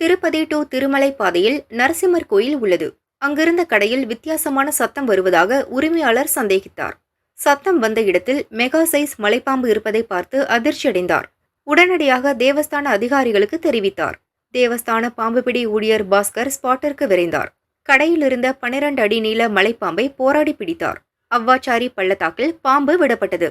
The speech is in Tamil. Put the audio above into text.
திருப்பதி டு திருமலை பாதையில் நரசிம்மர் கோயில் உள்ளது. அங்கிருந்த கடையில் வித்தியாசமான சத்தம் வருவதாக உரிமையாளர் சந்தேகித்தார். சத்தம் வந்த இடத்தில் மெகா சைஸ் மலைப்பாம்பு இருப்பதை பார்த்து அதிர்ச்சியடைந்தார். உடனடியாக தேவஸ்தான அதிகாரிகளுக்கு தெரிவித்தார். தேவஸ்தான பாம்புபிடி ஊழியர் பாஸ்கர் ஸ்பாட்டிற்கு விரைந்தார். கடையில் இருந்த பனிரெண்டு அடி நீள மலைப்பாம்பை போராடி பிடித்தார். அவ்வாச்சாரி பள்ளத்தாக்கில் பாம்பு விடப்பட்டது.